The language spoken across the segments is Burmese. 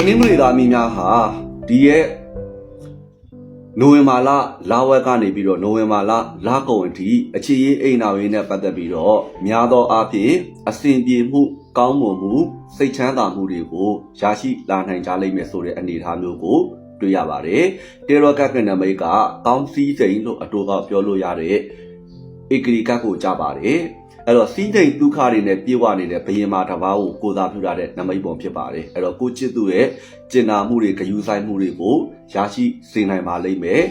တနင်္ဂနွေသားအမိများဟာဒီရဲ့နိုဝင်ဘာလလာဝက်ကနေပြီးတော့နိုဝင်ဘာလလကုန်အထိအခြေရေးအိမ်နာဝင်းနဲ့ပတ်သက်ပြီးတော့များသောအားဖြင့်အစဉ်ပြေမှု ကောင်းမွန်မှုစိတ်ချမ်းသာမှုတွေကိုရရှိလာနိုင်ကြလိမ့်မယ်ဆိုတဲ့အနေအထားမျိုးကိုတွေ့ရပါတယ်တေရောကကနမိတ်ကကောင်းစည်းစိမ်လို့အတူကပြောလို့ရတဲ့ဧကရီကတ်ကိုကြပါတယ် အဲ့တော့စီးတိမ်ဒုက္ခတွေနဲ့ပြေဝနေတဲ့ဘယင်မာတစ်ပါးကိုကိုစားပြုရတဲ့နမိတ်ပုံဖြစ်ပါတယ်အဲ့တော့ကိုချစ်သူရဲ့ကျင်နာမှုတွေဂယုဆိုင်မှုတွေကိုရရှိစေနိုင်ပါလိမ့်မယ်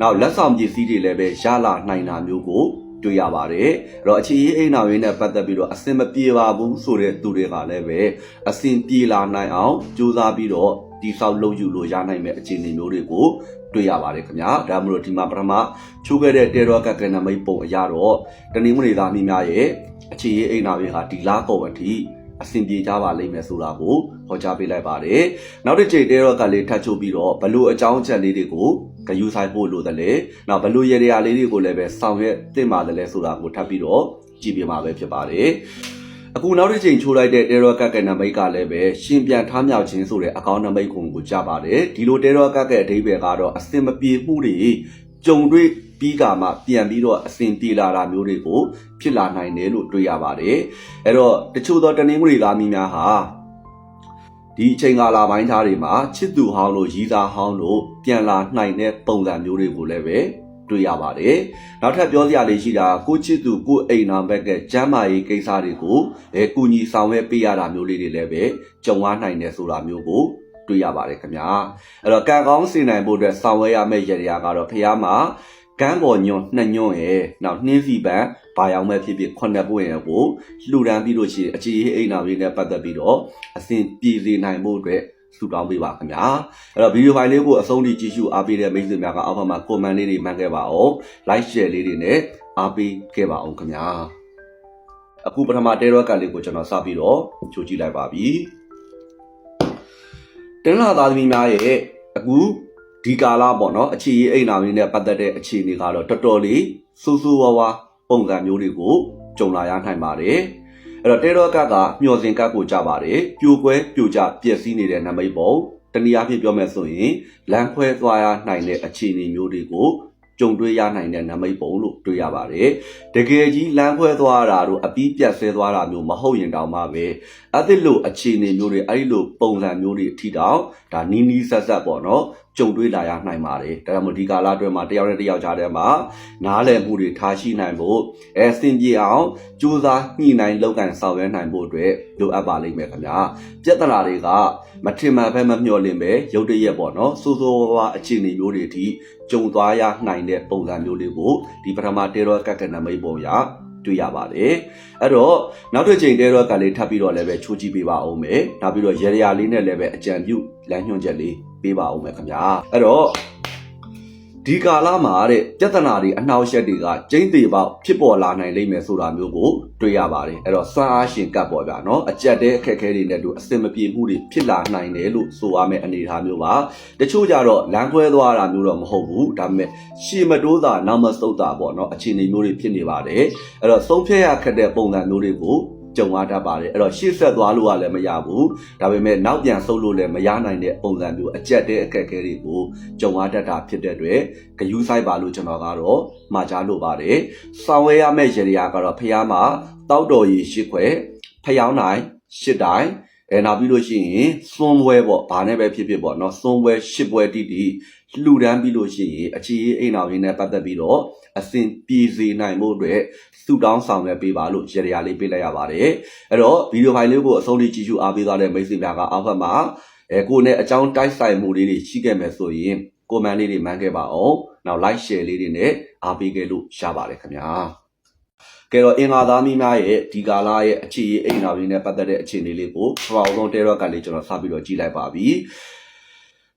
နောက်လက်ဆောင်ပစ္စည်းတွေလည်းပဲရလာနိုင်တာမျိုးကိုတွေ့ရပါတယ်အဲ့တော့အခြေရေးအိမ်နာရင်းနဲ့ပတ်သက်ပြီးတော့အစင်မပြေပါဘူးဆိုတဲ့သူတွေကလည်းပဲအစင်ပြေလာနိုင်အောင်ကြိုးစားပြီးတော့ဒီဆောက်လုပ်ယူလို့ရနိုင်မဲ့အခြေအနေမျိုးတွေကို တွေ့ရပါတယ်ခင်ဗျာဒါမှမဟုတ်ဒီမှာပထမချိုးခဲ့တဲ့တေရောကကနမိတ်ပုံအရတော့တနင်္ဂနွေသားမိများရဲ့အခြေရေးအိမ်နာရင်းဟာဒီလားကုန်အထိအဆင်ပြေကြပါလိမ့်မယ်ဆိုတာကိုဟောကြားပေးလိုက်ပါတယ်။နောက်တစ်ချိန်တေရောကလေးထပ်ချုပ်ပြီးတော့ဘလို့အကြောင်းအချက်လေးတွေကိုဂယူဆိုင်ဖို့လိုတယ်လေ။နောက်ဘလို့ရေရာလေးတွေကိုလည်းပဲဆောင်ရွက်တင်ပါတယ်လဲဆိုတာကိုထပ်ပြီးတော့ကြည့်ပြမှာပဲဖြစ်ပါတယ်။ အခုနောက်တစ်ချိန်ချိုးလိုက်တဲ့တေရောကကနမိတ်ကလည်းပဲရှင်ပြန်ထားမြောက်ခြင်းဆိုတဲ့အကောင့်နမိတ်ကိုကိုကြပါတယ်။ဒီလိုတေရောကကအဓိပ္ပာယ်ကတော့အစင်မပြေမှုတွေကြုံတွေ့ပြီးကမှပြန်ပြီးတော့အစဉ်ပြေလာတာမျိုးတွေကိုဖြစ်လာနိုင်တယ်လို့တွေ့ရပါတယ်။အဲ့တော့တချို့သောတနင်္ဂနွေသားမိများဟာဒီအချိန်ကာလပိုင်းသားတွေမှာချစ်သူဟောင်းလို့ရီးသားဟောင်းလို့ပြန်လာနိုင်တဲ့ပုံစံမျိုးတွေကိုလည်းပဲ တွေ့ရပါတယ်။နောက်ထပ်ပြောစရာလေးရှိတာကိုချစ်သူကိုအိမ်နာဘက်ကကျမ်းမာရေးကိစ္စတွေကိုအဲကုညီဆောင်ရွက်ပေးရတာမျိုးလေးတွေလည်းပဲကြုံရနိုင်တယ်ဆိုတာမျိုးကိုတွေ့ရပါတယ်ခင်ဗျာ။အဲ့တော့ကံကောင်းစင်နိုင်ဖို့အတွက်ဆောင်ရွက်ရမယ့်ရည်ရကတော့ဖះမှာကန်းပေါ်ညွန်နှစ်ညွန်ရဲ့နောက်နှင်းစီပန်ဘာယောင်မဲ့ဖြစ်ဖြစ်ခုနှစ်ပွင့်ရဲ့ကိုလှူဒန်းပြီးလို့ရှိရင်အခြေအေးအိမ်နာလေးနဲ့ပတ်သက်ပြီးတော့အစဉ်ပြေစေနိုင်ဖို့အတွက် ဆုတောင်းပေးပါခင်ဗျာအဲ့တော့ဗီဒီယိုဖိုင်လေးကိုအဆုံးထိကြည့်ရှုအားပေးတဲ့မိတ်ဆွေများကအောက်ဘက်မှာ comment လေးတွေမှန်ခဲ့ပါအောင် like share လေးတွေနဲ့အားပေးခဲ့ပါအောင်ခင်ဗျာအခုပထမတဲရောကလေးကိုကျွန်တော်စပြီးတော့ချိုးကြည့်လိုက်ပါပြီတင်းလာသားသမီးများရဲ့အခုဒီကာလပေါ့နော်အခြေရေးအိမ်နာမင်းနဲ့ပတ်သက်တဲ့အခြေအနေကတော့တော်တော်လေးစူးစူးဝါးဝါပုံစံမျိုးတွေကိုကြုံလာရနိုင်ပါတယ် အဲ့တော့တေရောကကမျော်စင်ကတ်ကိုကြပါတယ်ပြိုကွဲပြိုကျပျက်စီးနေတဲ့နမိတ်ပုံတနည်းအားဖြင့်ပြောမယ်ဆိုရင်လမ်းခွဲသွားရနိုင်တဲ့အခြေအနေမျိုးတွေကိုကြုံတွေ့ရနိုင်တဲ့နမိတ်ပုံလို့တွေ့ရပါတယ်။တကယ်ကြီးလမ်းခွဲသွားတာတို့အပီးပြတ်ဆဲသွားတာမျိုးမဟုတ်ရင်တောင်မှပဲအဲ့ဒီလိုအခြေအနေမျိုးတွေအဲ့ဒီလိုပုံစံမျိုးတွေအထိတောင်ဒါနီးနီးဆက်ဆက်ပေါ့နော်ကြုံတွေ့လာရနိုင်ပါတယ်။ဒါကြောင့်မို့ဒီကာလအတွင်းမှာတယောက်နဲ့တယောက်ကြားထဲမှာနားလည်မှုတွေထားရှိနိုင်ဖို့အဲစင်ပြေအောင်ကြိုးစားညှိနှိုင်းလုပ်ကန်ဆောင်ရွက်နိုင်ဖို့အတွက်လိုအပ်ပါလိမ့်မယ်ခင်ဗျာ။ပြဿနာတွေကမထင်မှန်ပဲမမျှော်လင့်ပဲရုတ်တရက်ပေါ့နော်။စိုးစိုးဝါးဝါအခြေအနေမျိုးတွေအထိကြုံသွားရနိုင်တဲ့ပုံစံမျိုးလေးကိုဒီပထမတေရောကက်ကနမိတ်ပုံရတွေ့ရပါတယ်အဲ့တော့နောက်တစ်ချိန်တဲတော့ကလေးထပ်ပြီးတော့လည်းပဲချိုးကြည့်ပေးပါအောင်မယ်နောက်ပြီးတော့ရေရာလေးနဲ့လည်းပဲအကြံပြုလမ်းညွှန်ချက်လေး ပေးပါအောင်မယ်ခင်ဗျာအဲ့တော့ဒီကာလမှာတဲ့ပြဿနာတွေအနှောက်အယှက်တွေကကျင်းသေးပေါက်ဖြစ်ပေါ်လာနိုင်လိမ့်မယ်ဆိုတာမျိုးကိုတွေ့ရပါတယ်အဲ့တော့စွမ်းအားရှင်ကပ်ပေါ်ဗျာနော်အကြက်တဲ့အခက်အခဲတွေနဲ့တူအစင်မပြေမှုတွေဖြစ်လာနိုင်တယ်လို့ဆိုရမယ့်အနေအထားမျိုးပါတချို့ကြတော့လမ်းခွဲသွားတာမျိုးတော့မဟုတ်ဘူးဒါပေမဲ့ရှီမတိုးတာနောက်မဆုတ်တာပေါ့နော်အခြေအနေမျိုးတွေဖြစ်နေပါတယ်အဲ့တော့ဆုံးဖြတ်ရခက်တဲ့ပုံစံမျိုးတွေကို ကြုံရတတ်ပါတယ်အဲ့တော့ရှေ့ဆက်သွားလို့ကလည်းမရဘူးဒါပေမဲ့နောက်ပြန်ဆုတ်လို့လည်းမရနိုင်တဲ့ပုံစံမျိုးအကြက်တဲ့အခက်အခဲတွေကိုကြုံရတတ်တာဖြစ်တဲ့အတွက်ဂယူးဆိုင်ပါလို့ကျွန်တော်ကတော့မှာကြားလို့ပါတယ်ဆောင်ဝဲရမယ့်ရေရာကတော့ဖះမှာတောက်တော်ရီရှစ်ခွဲဖျောင်းနိုင်ရှစ်တိုင်း အဲနောက်ပြီးလို့ရှိရင်စွန်းပွဲပေါ့ဘာနဲ့ပဲဖြစ်ဖြစ်ပေါ့နော်စွန်းပွဲရှစ်ပွဲတိတိလှူဒန်းပြီးလို့ရှိရင်အခြေအေးအိမ်တော်ရင်းနဲ့ပတ်သက်ပြီးတော့အစဉ်ပြေစေနိုင်မှုအတွက်စုတောင်းဆောင်ရွက်ပေးပါလို့ရေရာလေးပေးလိုက်ရပါတယ်အဲ့တော့ဗီဒီယိုဖိုင်လေးကိုအဆုံးထိကြည့်ရှုအားပေးသွားတဲ့မိတ်ဆွေများကအောက်ဘက်မှာအဲကိုယ်နဲ့အကြောင်းတိုက်ဆိုင်မှုလေးတွေရှိခဲ့မယ်ဆိုရင်ကိုမန်လေးတွေမှန်းခဲ့ပါအောင်နောက် like share လေးတွေနဲ့အားပေးခဲ့လို့ရပါတယ်ခင်ဗျာ ကဲတော့အင်္ဂါသားမိများရဲ့ဒီကာလာရဲ့အခြေအေးအိမ်တော်ရင်းနဲ့ပတ်သက်တဲ့အခြေအနေလေးကိုပထမဆုံးတဲရော့ကလေးကျွန်တော်စပြီးတော့ကြည့်လိုက်ပါပြီ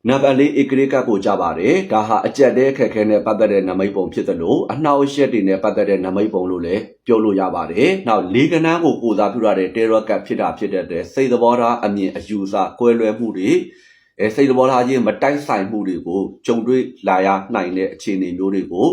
နံပါတ်၄ဧကရေကကိုကြပါတယ်ဒါဟာအကြက်တဲ့ခက်ခဲနဲ့ပတ်သက်တဲ့နမိတ်ပုံဖြစ်သလိုအနှောက်အယှက်တွေနဲ့ပတ်သက်တဲ့နမိတ်ပုံလို့လည်းပြောလို့ရပါတယ်နောက်လေးကနန်းကိုကိုစားပြုရတဲ့တေရော့ကတ်ဖြစ်တာဖြစ်တဲ့အတွက်စိတ်သဘောထားအမြင်အယူအဆကွဲလွဲမှုတွေအဲစိတ်သဘောထားချင်းမတိုက်ဆိုင်မှုတွေကိုကြုံတွေ့လာရနိုင်တဲ့အခြေအနေမျိုးတွေကို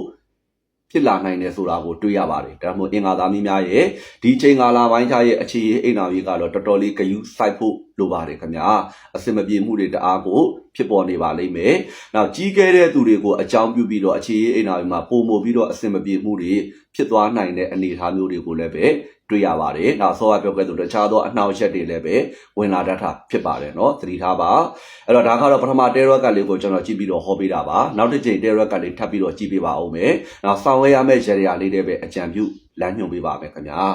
ဖြစ်လာနိုင်တယ်ဆိုတာကိုတွေ့ရပါတယ်ဒါမှမဟုတ်အင်္ဂါသားမင်းများရဲ့ဒီချိန်ကာလပိုင်းခြားရဲ့အခြေရေးအိမ်တော်ကြီးကတော့တော်တော်လေးဂယုစိုက်ဖို့လိုပါတယ်ခင်ဗျာအစင်မပြေမှုတွေတအားကိုဖြစ်ပေါ်နေပါလိမ့်မယ်နောက်ကြီးခဲ့တဲ့သူတွေကိုအကြောင်းပြုပြီးတော့အခြေရေးအိမ်တော်ကြီးမှာပုံမပြီးတော့အစင်မပြေမှုတွေဖြစ်သွားနိုင်တဲ့အနေအထားမျိုးတွေကိုလည်းပဲ တွေ့ရပါတယ်။ဒါဆောရပြောခဲ့သူတခြားသောအနှောင့်အယှက်တွေလည်းပဲဝင်လာတတ်တာဖြစ်ပါတယ်နော်။သတိထားပါ။အဲ့တော့ဒါကတော့ပထမတဲရော့ကလေးကိုကျွန်တော်ကြည့်ပြီးတော့ဟောပေးတာပါ။နောက်တစ်ချိန်တဲရော့ကလေးထပ်ပြီးတော့ကြည့်ပေးပါဦးမယ်။နောက်ဆောင်ဝဲရမယ့်ရေရာလေးတွေပဲအကြံပြုလမ်းညွှန်ပေးပါမယ်ခင်ဗျာ။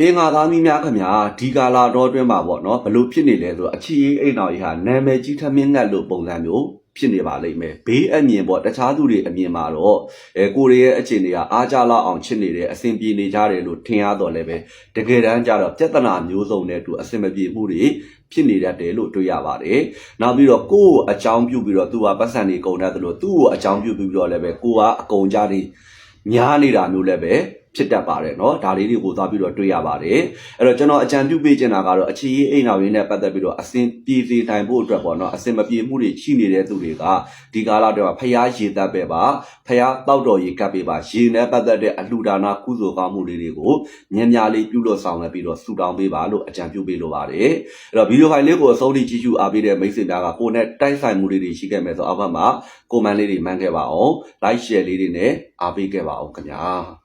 အင်္ဂါသားမီးများခင်ဗျာဒီကာလာတော့အတွင်းမှာပေါ့နော်ဘလို့ဖြစ်နေလဲဆိုတော့အချီအိမ်တော်ကြီးဟာနာမည်ကြီးထမင်းငတ်လို့ပုံစံမျိုး ဖြစ်နေပါလိမ့်မယ်ဘေးအမြင်ပေါ့တခြားသူတွေအမြင်မှာတော့အဲကိုရီးရဲ့အခြေအနေကအားကြလောက်အောင်ချစ်နေတယ်အဆင်ပြေနေကြတယ်လို့ထင်ရတော့လည်းပဲတကယ်တမ်းကျတော့ပြဿနာမျိုးစုံနဲ့တူအဆင်မပြေမှုတွေဖြစ်နေတတ်တယ်လို့တွေ့ရပါတယ်နောက်ပြီးတော့ကိုယ့်ကိုအကြောင်းပြုပြီးတော့သူကပတ်စံနေကုန်တတ်တယ်လို့သူ့ကိုအကြောင်းပြုပြီးတော့လည်းပဲကိုကအကုန်ကြတွေများနေတာမျိုးလည်းပဲ ဖြစ်တတ်ပါတယ်เนาะဒါလေးတွေကိုသွားပြီးတော့တွေ့ရပါတယ်အဲ့တော့ကျွန်တော်အကြံပြုပေးချင်တာကတော့အခြေရေးအိမ်တော်ရင်းနဲ့ပတ်သက်ပြီးတော့အစင်ပြေစီနိုင်ဖို့အတွက်ပေါ့เนาะအစင်မပြေမှုတွေရှိနေတဲ့သူတွေကဒီကာလတွေမှာဖျားရေသက်ပဲပါဖျားတောက်တော်ရေကပ်ပေးပါရေနဲ့ပတ်သက်တဲ့အလှူဒါနကုသိုလ်ကောင်းမှုလေးတွေကိုမြင်များလေးပြုလို့ဆောင်ရွက်ပြီးတော့ဆူတောင်းပေးပါလို့အကြံပြုပေးလိုပါတယ်အဲ့တော့ဗီဒီယိုဖိုင်လေးကိုအဆုံးထိကြည့်ရှုအားပေးတဲ့မိတ်ဆွေများကကိုယ်နဲ့တိုက်ဆိုင်မှုလေးတွေရှိခဲ့မယ်ဆိုအောက်ဘက်မှာကွန်မန့်လေးတွေမှန်းခဲ့ပါအောင် like share လေးတွေနဲ့အားပေးခဲ့ပါအောင်ခင်ဗျာ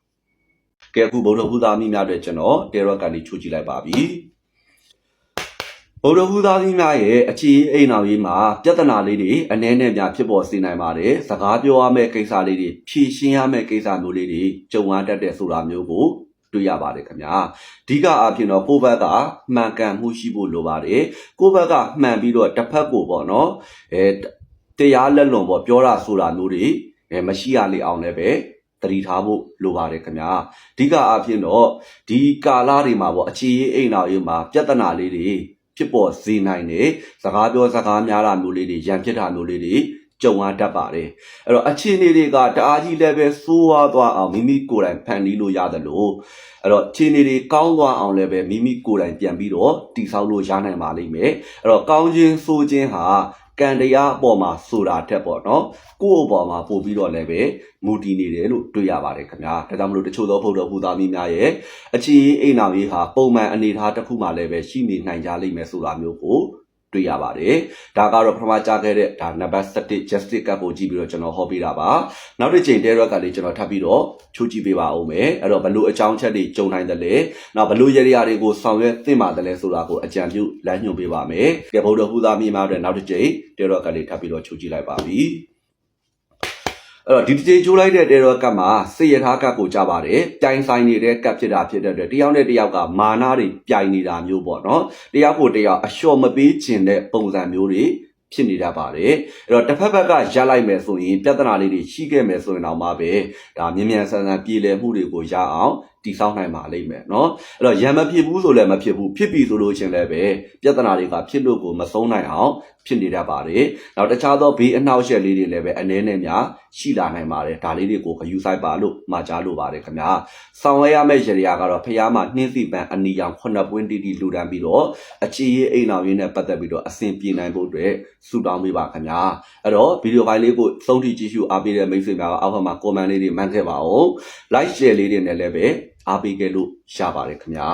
ကဲအခုဗုဒ္ဓဘုရားမိများအတွက်ကျွန်တော်တေရော့ကန်လေးချိုးကြည့်လိုက်ပါပြီဗုဒ္ဓဘုရားသီးများရဲ့အခြေအိမ်တော်ကြီးမှာပြဿနာလေးတွေအနည်းနဲ့များဖြစ်ပေါ်စေနိုင်ပါတယ်။စကားပြောရမယ့်ကိစ္စလေးတွေဖြေရှင်းရမယ့်ကိစ္စမျိုးလေးတွေကြုံရတတ်တဲ့ဆိုတာမျိုးကိုတွေ့ရပါတယ်ခင်ဗျာ။အဓိကအားဖြင့်တော့ကိုယ့်ဘက်ကမှန်ကန်မှုရှိဖို့လိုပါတယ်။ကိုယ့်ဘက်ကမှန်ပြီးတော့တစ်ဖက်ကိုပေါ့နော်။အဲတရားလက်လွန်ပေါ့ပြောတာဆိုတာမျိုးတွေအဲမရှိရလေအောင်လည်းပဲ တတိထားဖို့လိုပါတယ်ခင်ဗျာအဓိကအားဖြင့်တော့ဒီကာလတွေမှာပေါ့အခြေရေးအိမ်တော်ရေးမှာပြဿနာလေးတွေဖြစ်ပေါ်စေနိုင်တယ်စကားပြောစကားများတာမျိုးလေးတွေရန်ဖြစ်တာမျိုးလေးတွေကြုံရတတ်ပါတယ်အဲ့တော့အခြေအနေတွေကတအားကြီးလည်းပဲစိုးဝါးသွားအောင်မိမိကိုယ်တိုင်ဖန်တီးလို့ရတယ်လို့အဲ့တော့အခြေအနေတွေကောင်းသွားအောင်လည်းပဲမိမိကိုယ်တိုင်ပြန်ပြီးတော့တည်ဆောက်လို့ရနိုင်ပါလိမ့်မယ်အဲ့တော့ကောင်းခြင်းဆိုခြင်းဟာ ကံတရားအပေါ်မှာဆိုတာတက်ပေါ့နော်ကိုယ့်အပေါ်မှာပို့ပြီးတော့လည်းပဲမူတည်နေတယ်လို့တွေ့ရပါတယ်ခင်ဗျာဒါကြောင့်မလို့တချို့သောဖုဒ္ဓဘုသားမင်းများရဲ့အခြေအိမ်နာကြီးဟာပုံမှန်အနေအထားတစ်ခုမှလည်းပဲရှိနေနိုင်ကြလိမ့်မယ်ဆိုတာမျိုးကို တွေ့ရပါတယ်ဒါကတော့ပထမကြားခဲ့တဲ့ဒါနံပါတ်7 justice ကပ်ကိုကြည့်ပြီးတော့ကျွန်တော်ဟောပြတာပါနောက်တစ်ချိန် Derek ကလေးကျွန်တော်ထပ်ပြီးတော့ချိုးကြည့်ပေးပါဦးမယ်အဲ့တော့ဘလို့အကြောင်းချက်တွေကြုံနိုင်တယ်လဲနောက်ဘလို့ရရတွေကိုဆောင်ရွက်သင့်ပါတယ်လဲဆိုတာကိုအကြံပြုလမ်းညွှန်ပေးပါမယ်ကဲဗုဒ္ဓဟူသားမြေမှာအတွက်နောက်တစ်ချိန် Derek ကလေးထပ်ပြီးတော့ချိုးကြည့်လိုက်ပါပြီ အဲ့တော့ဒီတစ်ချိန်ချိုးလိုက်တဲ့တေရောကတ်မှာစေရထားကတ်ကိုကြပါတယ်ပြိုင်ဆိုင်နေတဲ့ကတ်ဖြစ်တာဖြစ်တဲ့အတွက်တယောက်နဲ့တယောက်ကမာနာတွေပြိုင်နေတာမျိုးပေါ့နော်တယောက်ကိုတယောက်အလျှော်မပေးခြင်းတဲ့ပုံစံမျိုးတွေဖြစ်နေတတ်ပါတယ်အဲ့တော့တစ်ဖက်ဘက်ကရက်လိုက်မယ်ဆိုရင်ပြဿနာလေးတွေရှိခဲ့မယ်ဆိုရင်တော့မှပဲဒါမြ мян ဆန်ဆန်ပြည်လည်မှုတွေကိုရအောင် တည်ဆောက်နိုင်ပါလိမ့်မယ်เนาะအဲ့တော့ရံမဖြစ်ဘူးဆိုလည်းမဖြစ်ဘူးဖြစ်ပြီဆိုလို့ရှင်လည်းပဲပြဿနာတွေကဖြစ်လို့ကိုမဆုံးနိုင်အောင်ဖြစ်နေတတ်ပါတယ်နောက်တခြားသောဘေးအနှောက်အယှက်လေးတွေလည်းပဲအနေနဲ့များရှိလာနိုင်ပါတယ်ဒါလေးတွေကိုဂယူဆိုင်ပါလို့မှာကြားလို့ပါတယ်ခင်ဗျာဆောင်ရွက်ရမယ့်ရေရာကတော့ဖះမှာနှင်းစီပန်အနီရောင်9ပွင့်တီတီလူတန်းပြီးတော့အခြေရေးအိမ်တော်ရင်းနဲ့ပတ်သက်ပြီးတော့အစဉ်ပြေနိုင်ဖို့အတွက်ဆုတောင်းပေးပါခင်ဗျာအဲ့တော့ဗီဒီယိုဖိုင်လေးကိုသုံးထိကြည့်ရှုအားပေးတဲ့မိတ်ဆွေများကအောက်ဘက်မှာ comment လေးတွေမှန်းခဲ့ပါဦး like share လေးတွေနဲ့လည်းပဲ အားပေးခဲ့လို့ရပါတယ်ခင်ဗျာ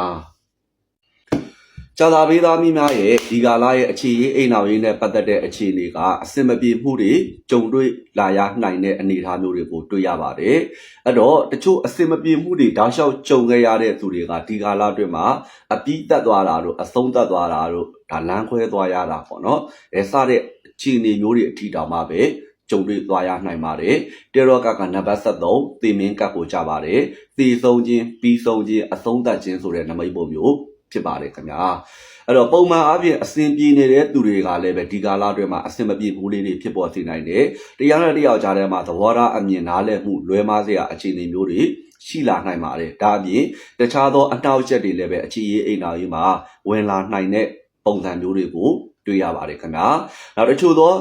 ကြာသာပေးသားမိများရဲ့ဒီကာလရဲ့အခြေရေးအိမ်တော်ရင်းနဲ့ပတ်သက်တဲ့အခြေအနေကအစင်မပြေမှုတွေကြုံတွေ့လာရနိုင်တဲ့အနေအထားမျိုးတွေကိုတွေ့ရပါတယ်အဲ့တော့တချို့အစင်မပြေမှုတွေဓာတ်လျှောက်ကြုံခဲ့ရတဲ့သူတွေကဒီကာလအတွင်းမှာအပြီးတက်သွားတာတို့အဆုံးသက်သွားတာတို့ဒါလမ်းခွဲသွားရတာပေါ့နော်အဲစတဲ့အခြေအနေမျိုးတွေအထီတောင်မှပဲ ကြုံတွေ့သွားရနိုင်ပါတယ်။တေရောကကနံပါတ်73သေမင်းကပ်ကိုကြပါတယ်။သေဆုံးခြင်းပြီးဆုံးခြင်းအဆုံးသတ်ခြင်းဆိုတဲ့နမိတ်ပုံမျိုးဖြစ်ပါတယ်ခင်ဗျာ။အဲ့တော့ပုံမှန်အားဖြင့်အစဉ်ပြေနေတဲ့သူတွေကလည်းပဲဒီကာလအတွင်းမှာအစဉ်မပြေဘူးလေးတွေဖြစ်ပေါ်စေနိုင်တယ်။တရားနဲ့တရားကြားထဲမှာသဘောထားအမြင်နားလည်မှုလွဲမှားစရာအခြေအနေမျိုးတွေရှိလာနိုင်ပါတယ်။ဒါအပြင်တခြားသောအနှောက်အယှက်တွေလည်းပဲအခြေရေးအိမ်နာရေးမှာဝင်လာနိုင်တဲ့ပုံစံမျိုးတွေကိုတွေ့ရပါတယ်ခင်ဗျာ။နောက်တချို့သော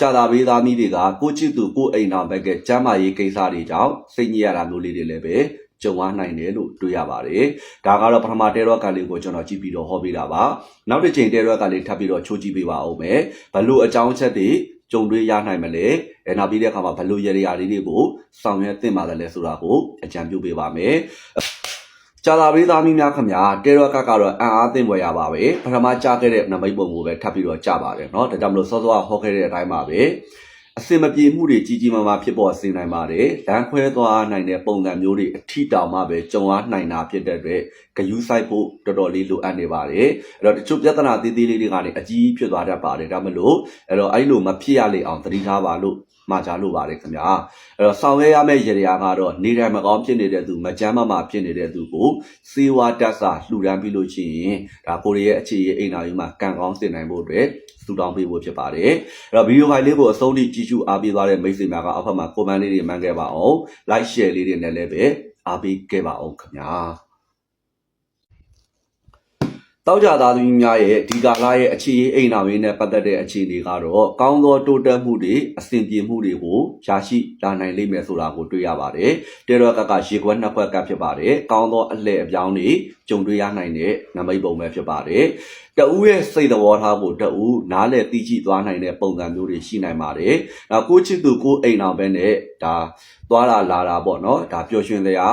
ကြာတာပေးသားမိတွေကကိုချစ်သူကိုအိမ်တော်ဘက်ကကျမ်းမာရေးကိစ္စတွေကြောင့်စိတ်ညစ်ရတာမျိုးလေးတွေလည်းပဲကြုံရနိုင်တယ်လို့တွေ့ရပါတယ်။ဒါကတော့ပထမတဲရော့ကလေးကိုကျွန်တော်ကြည့်ပြီးတော့ဟောပေးတာပါ။နောက်တစ်ချိန်တဲရော့ကလေးထပ်ပြီးတော့ချိုးကြည့်ပေးပါဦးမယ်။ဘလို့အကြောင်းချက်တွေကြုံတွေ့ရနိုင်မလဲအဲနောက်ပြီးတဲ့အခါမှာဘယ်လိုရရလေးတွေကိုဆောင်ရွက်သင့်ပါတယ်လဲဆိုတာကိုအကြံပြုပေးပါမယ် ကြာလာပေးသားမီးများခင်ဗျာတေရော့ကကတော့အံ့အားသင့်ွယ်ရပါပဲပထမကြားခဲ့တဲ့နမိတ်ပုံကိုပဲထပ်ပြီးတော့ကြားပါတယ်เนาะဒါကြောင့်မလို့စောစောကဟောခဲ့တဲ့အတိုင်းပါပဲအစင်မပြေမှုတွေကြီးကြီးမားမားဖြစ်ပေါ်စေနိုင်ပါတယ်လမ်းခွဲသွားနိုင်တဲ့ပုံစံမျိုးတွေအထီတောင်မှပဲကြုံရနိုင်တာဖြစ်တဲ့အတွက်ဂယူးဆိုင်ဖို့တော်တော်လေးလိုအပ်နေပါတယ်အဲ့တော့တချို့ပြဿနာသေးသေးလေးတွေကနေအကြီးဖြစ်သွားတတ်ပါတယ်ဒါမလို့အဲ့တော့အဲ့လိုမဖြစ်ရလေအောင်သတိထားပါလို့ မှာကြားလို့ပါတယ်ခင်ဗျာအဲ့တော့ဆောင်ရွက်ရမယ့်ရရာကတော့နေထိုင်မကောင်းဖြစ်နေတဲ့သူမကြမ်းမမာဖြစ်နေတဲ့သူကိုစေဝါတက်စာလှူဒန်းပြီးလို့ရှိရင်ဒါကိုရီးရဲ့အခြေရေးအိမ်တော်ကြီးမှာကံကောင်းစင်နိုင်ဖို့အတွက်စူတောင်းပေးဖို့ဖြစ်ပါတယ်အဲ့တော့ဗီဒီယိုဖိုင်လေးကိုအဆုံးထိကြည့်ရှုအားပေးသွားတဲ့မိတ်ဆွေများကအောက်ဖက်မှာ comment လေးတွေမှန်းခဲ့ပါအောင် like share လေးတွေနဲ့လည်းပဲအားပေးခဲ့ပါအောင်ခင်ဗျာ တောက်ကြသားသမီးများရဲ့ဒီကာလရဲ့အခြေရေးအိမ်တော်ရင်းနဲ့ပတ်သက်တဲ့အခြေအနေကတော့ကောင်းသောတိုးတက်မှုတွေအဆင်ပြေမှုတွေကိုရရှိလာနိုင်လိမ့်မယ်ဆိုတာကိုတွေ့ရပါတယ်။တေရောကကရေခွက်နှစ်ခွက်ကဖြစ်ပါတယ်။ကောင်းသောအလှည့်အပြောင်းတွေကြုံတွေ့ရနိုင်တဲ့နမိတ်ပုံပဲဖြစ်ပါတယ်။တဦးရဲ့စိတ်သဘောထားကိုတဦးနားလည်သိကြည့်သွားနိုင်တဲ့ပုံစံမျိုးတွေရှိနိုင်ပါတယ်။နောက်ကိုချစ်သူကိုအိမ်တော်ပဲနဲ့ဒါသွားလာလာတာပေါ့နော်။ဒါပျော်ရွှင်စရာ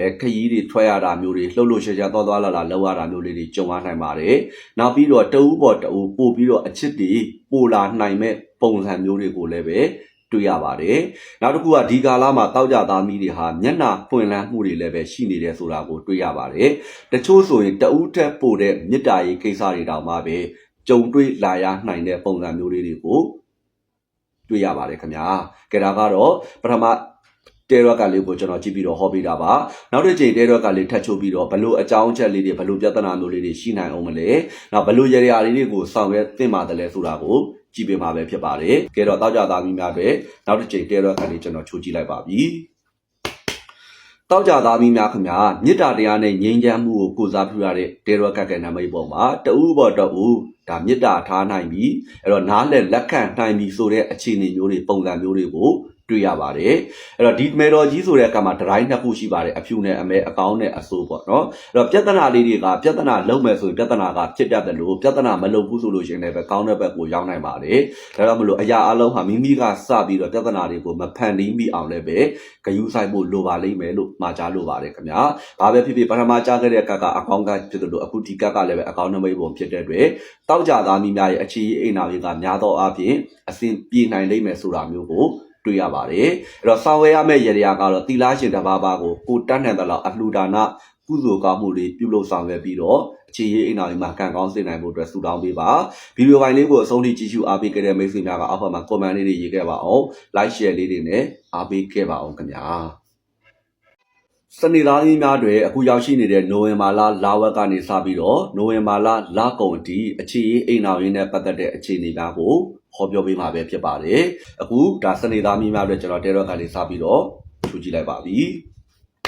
အဲခရီးတွေထွက်ရတာမျိုးတွေလှုပ်လှုပ်ရှားရှားသွားသွားလာလာလောက်ရတာမျိုးလေးတွေကြုံရနိုင်ပါတယ်။နောက်ပြီးတော့တဦးပေါ်တဦးပို့ပြီးတော့အချစ်တွေပိုလာနိုင်မဲ့ပုံစံမျိုးတွေကိုလည်းပဲတွေ့ရပါတယ်။နောက်တစ်ခုကဒီကာလမှာတောက်ကြသားမီးတွေဟာမျက်နှာပွင့်လန်းမှုတွေလည်းပဲရှိနေတယ်ဆိုတာကိုတွေ့ရပါတယ်။တချို့ဆိုရင်တဦးထက်ပိုတဲ့မေတ္တာရေးကိစ္စတွေတောင်မှပဲကြုံတွေ့လာရနိုင်တဲ့ပုံစံမျိုးလေးတွေကိုတွေ့ရပါတယ်ခင်ဗျာ။ကြဒါကတော့ပထမ တဲရော့ကလေးကိုကျွန်တော်ကြည့်ပြီးတော့ဟောပေးတာပါနောက်တစ်ချိန်တဲရော့ကလေးထပ်ချုပ်ပြီးတော့ဘလို့အကြောင်းအချက်လေးတွေဘလို့ပြဿနာမျိုးလေးတွေရှိနိုင်အောင်မလဲနောက်ဘလို့ရရလေးတွေကိုဆောင်ရွက်သင့်ပါတယ်လဲဆိုတာကိုကြည့်ပေးမှာပဲဖြစ်ပါတယ်ကဲတော့တောက်ကြသားမိများပဲနောက်တစ်ချိန်တဲရော့ကလေးကျွန်တော်ချိုးကြည့်လိုက်ပါပြီတောက်ကြသားမိများခင်ဗျာမေတ္တာတရားနဲ့ငြိမ်းချမ်းမှုကိုကိုစားပြုရတဲ့တဲရော့ကက်ကဲနာမိတ်ပေါ်မှာတဦးပေါ်တဦးဒါမေတ္တာထားနိုင်ပြီအဲ့တော့နားလက်လက်ခံနိုင်ပြီဆိုတဲ့အခြေအနေမျိုးတွေပုံစံမျိုးတွေကို တွေ့ရပါတယ်အဲ့တော့ဒီမေတော်ကြီးဆိုတဲ့အခါမှာဒရိုင်းနှစ်ခုရှိပါတယ်အဖြူနဲ့အမဲအကောင်းနဲ့အဆိုးပေါ့နော်အဲ့တော့ပြဿနာလေးတွေကပြဿနာလုံးမယ်ဆိုရင်ပြဿနာကဖြစ်တတ်တယ်လို့ပြဿနာမလုံးဘူးဆိုလို့ရှိရင်လည်းပဲကောင်းတဲ့ဘက်ကိုရောက်နိုင်ပါတယ်ဒါကြောင့်မလို့အရာအလုံးဟာမိမိကစပြီးတော့ပြဿနာတွေကိုမဖန်တီးမိအောင်လည်းပဲဂယူးဆိုင်ဖို့လိုပါလိမ့်မယ်လို့မှာကြားလိုပါတယ်ခင်ဗျာဘာပဲဖြစ်ဖြစ်ပထမကြားခဲ့တဲ့ကတ်ကအကောင်းကဖြစ်တယ်လို့အခုဒီကတ်ကလည်းပဲအကောင်းနမိတ်ပုံဖြစ်တဲ့အတွက်တောက်ကြသားမိများရဲ့အခြေအိမ်နာတွေကများသောအားဖြင့်အစဉ်ပြေနိုင်လိမ့်မယ်ဆိုတာမျိုးကို တွေ့ရပါတယ်အဲ့တော့ဆောင်ဝဲရမယ့်ရရာကတော့တီလားရှင်တစ်ပါးပါးကိုကိုတတ်နိုင်တဲ့လောက်အလှူဒါနကုသိုလ်ကောင်းမှုတွေပြုလုပ်ဆောင်ရွက်ပြီးတော့အခြေရေးအိမ်တော်ကြီးမှာကံကောင်းစေနိုင်ဖို့အတွက်ဆုတောင်းပေးပါဗီဒီယိုပိုင်းလေးကိုအဆုံးထိကြည့်ရှုအားပေးခဲ့တဲ့မိတ်ဆွေများကအောက်ဘက်မှာ comment လေးတွေရေးခဲ့ပါအောင် like share လေးတွေနဲ့အားပေးခဲ့ပါအောင်ခင်ဗျာစနေသားကြီးများတွေအခုရောက်ရှိနေတဲ့နိုဝင်ဘာလလာဝက်ကနေစပြီးတော့နိုဝင်ဘာလလကုန်အထိအခြေရေးအိမ်တော်ရင်းနဲ့ပတ်သက်တဲ့အခြေအနေများကို ဟောပြောပေးမှာပဲဖြစ်ပါတယ်။အခုဒါစနေသားမီးများအတွက်ကျွန်တော်တဲရော့ကနေစပြီးတော့ထူကြည့်လိုက်ပါပြီ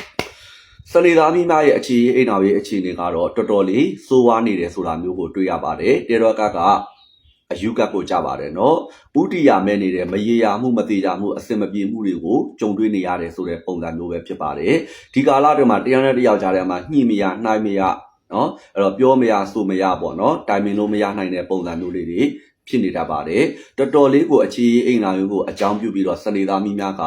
။စနေသားမီးများရဲ့အခြေအိမ်တော်ရဲ့အခြေအနေကတော့တော်တော်လေးစိုးဝါးနေတယ်ဆိုတာမျိုးကိုတွေ့ရပါတယ်။တဲရော့ကကအယူကပ်ကိုကြပါတယ်နော်ဥတီယာမဲ့နေတဲ့မရေရာမှုမသေးကြမှုအစင်မပြေမှုတွေကိုကြုံတွေ့နေရတယ်ဆိုတဲ့ပုံစံမျိုးပဲဖြစ်ပါတယ်ဒီကာလတွေမှာတရားနဲ့တရားကြားထဲမှာညှိမရနှိုင်းမရနော်အဲ့တော့ပြောမရဆိုမရပေါ့နော်တိုင်ပင်လို့မရနိုင်တဲ့ပုံစံမျိုးလေးတွေ ဖြစ်နေတတ်ပါတယ်တော်တော်လေးကိုအခြေအိမ်နာမျိုးကိုအကြောင်းပြုပြီးတော့စနေသားမိများက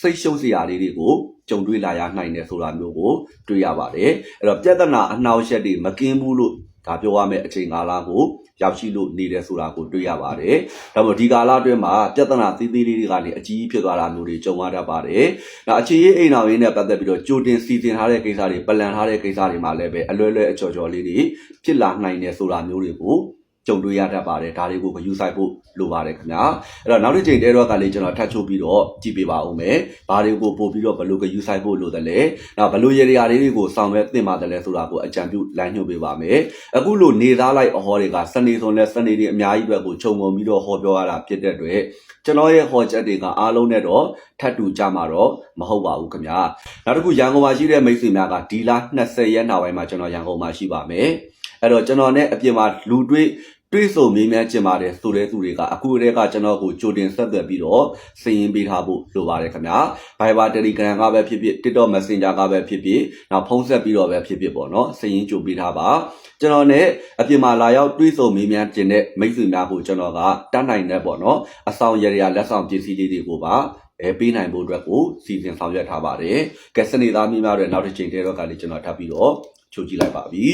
စိတ်ရှုပ်စရာလေးတွေကိုကြုံတွေ့လာရနိုင်တယ်ဆိုတာမျိုးကိုတွေ့ရပါတယ်အဲ့တော့ပြဿနာအနှောက်အယှက်တွေမကင်းဘူးလို့ဒါပြောရမယ့်အချိန်ကာလကိုရောက်ရှိလို့နေတယ်ဆိုတာကိုတွေ့ရပါတယ်။ဒါပေမဲ့ဒီကာလအတွင်းမှာပြဿနာသေးသေးလေးတွေကနေအကြီးဖြစ်သွားတာမျိုးတွေကြုံရတတ်ပါတယ်။နောက်အခြေရေးအိမ်တော်ရင်းနဲ့ပတ်သက်ပြီးတော့ကြိုတင်စီစဉ်ထားတဲ့ကိစ္စတွေပလန်ထားတဲ့ကိစ္စတွေမှာလည်းပဲအလွယ်လွယ်အချော်ချော်လေးတွေဖြစ်လာနိုင်တယ်ဆိုတာမျိုးတွေကို ကြုံတွေ့ရတတ်ပါတယ်ဒါတွေကိုဂယူဆိုင်ဖို့လိုပါတယ်ခင်ဗျာအဲ့တော့နောက်တစ်ချိန်တဲတော့ကလေးကျွန်တော်ထပ်ချုပ်ပြီးတော့ကြည့်ပေးပါဦးမယ်ဘာတွေကိုပို့ပြီးတော့ဘလို့ဂယူဆိုင်ဖို့လိုတယ်လဲနောက်ဘလို့ရေရာလေးတွေကိုဆောင်ရွက်သင့်ပါတယ်လဲဆိုတာကိုအကြံပြုလမ်းညွှန်ပေးပါမယ်အခုလိုနေသားလိုက်အဟောတွေကစနေဆိုလဲစနေတွေအများကြီးပဲကိုခြုံငုံပြီးတော့ဟောပြောရတာဖြစ်တဲ့အတွက်ကျွန်တော်ရဲ့ဟောချက်တွေကအားလုံးနဲ့တော့ထပ်တူကြမှာတော့မဟုတ်ပါဘူးခင်ဗျာနောက်တစ်ခုရန်ကုန်မှာရှိတဲ့မိတ်ဆွေများကဒီလ20ရက်နောက်ပိုင်းမှာကျွန်တော်ရန်ကုန်မှာရှိပါမယ်အဲ့တော့ကျွန်တော်နဲ့အပြင်မှာလူတွေ့ တွေးဆုံမေးမြန်းကျင်ပါတယ်ဆိုတဲ့သူတွေကအခုတည်းကကျွန်တော်ကိုကြိုတင်ဆက်သွယ်ပြီးတော့စာရင်းပေးထားဖို့လိုပါတယ်ခင်ဗျာ Viber Telegram ကပဲဖြစ်ဖြစ် TikTok Messenger ကပဲဖြစ်ဖြစ်နောက်ဖုန်းဆက်ပြီးတော့ပဲဖြစ်ဖြစ်ပေါ့နော်စာရင်းကြိုပေးထားပါကျွန်တော်နဲ့အပြင်မှာလာရောက်တွေးဆုံမေးမြန်းကျင်တဲ့မိတ်ဆွေများကိုကျွန်တော်ကတတ်နိုင်တဲ့ပေါ့နော်အဆောင်ရရလက်ဆောင်ပစ္စည်းလေးတွေကိုပါအဲပေးနိုင်ဖို့အတွက်ကိုစီစဉ်ဆောင်ရွက်ထားပါတယ်ကဲစနေသားမိများတွေနောက်တစ်ချိန်တည်းတော့ကလေးကျွန်တော်ထပ်ပြီးတော့ချုပ်ကြည့်လိုက်ပါပြီ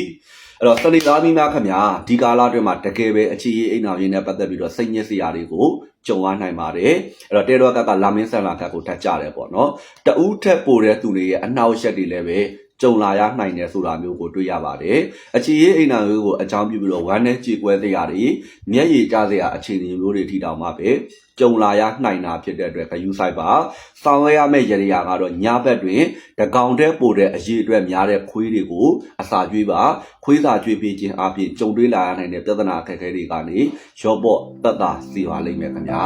အဲ့တော့စနေသားမိများခင်ဗျာဒီကာလအတွင်းမှာတကယ်ပဲအခြေရေးအိမ်နာရင်းနဲ့ပတ်သက်ပြီးတော့စိတ်ညစ်စရာတွေကိုကြုံရနိုင်ပါတယ်အဲ့တော့တဲတော့ကကလာမင်းဆန်လာကကိုထပ်ကြတယ်ပေါ့နော်တဦးထက်ပိုတဲ့သူတွေရဲ့အနှောက်အယှက်တွေလည်းပဲကြုံလာရနိုင်တယ်ဆိုတာမျိုးကိုတွေ့ရပါတယ်။အခြေရေးအိမ်နာမျိုးကိုအကြောင်းပြုပြီးတော့ဝမ်းနဲ့ကြေကွဲတရားတွေမျက်ရည်ကျစရာအခြေအနေမျိုးတွေထိတောင်မှပဲ ကြုံလာရနိုင်တာဖြစ်တဲ့အတွက်ဂယူဆိုင်ပါဆောင်ရွက်ရမယ့်ရည်ရာကတော့ညဘက်တွင်တကောင်တဲ့ပိုတဲ့အရေးအတွက်များတဲ့ခွေးတွေကိုအစာကျွေးပါခွေးစာကျွေးပေးခြင်းအပြင်ကြုံတွေ့လာရနိုင်တဲ့ပြဿနာအခက်အခဲတွေကနေရော့ပေါ့တက်တာစီပါလိမ့်မယ်ခင်ဗျာ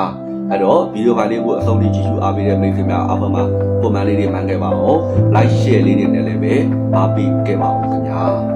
အဲ့တော့ဗီဒီယိုဖိုင်လေးကိုအဆုံးထိကြည့်ရှုအားပေးတဲ့မိတ်ဆွေများအားလုံးပါပုံမှန်လေးတွေမှန်ခဲ့ပါအောင် like share လေးတွေနဲ့လည်းပဲအားပေးခဲ့ပါဦးခင်ဗျာ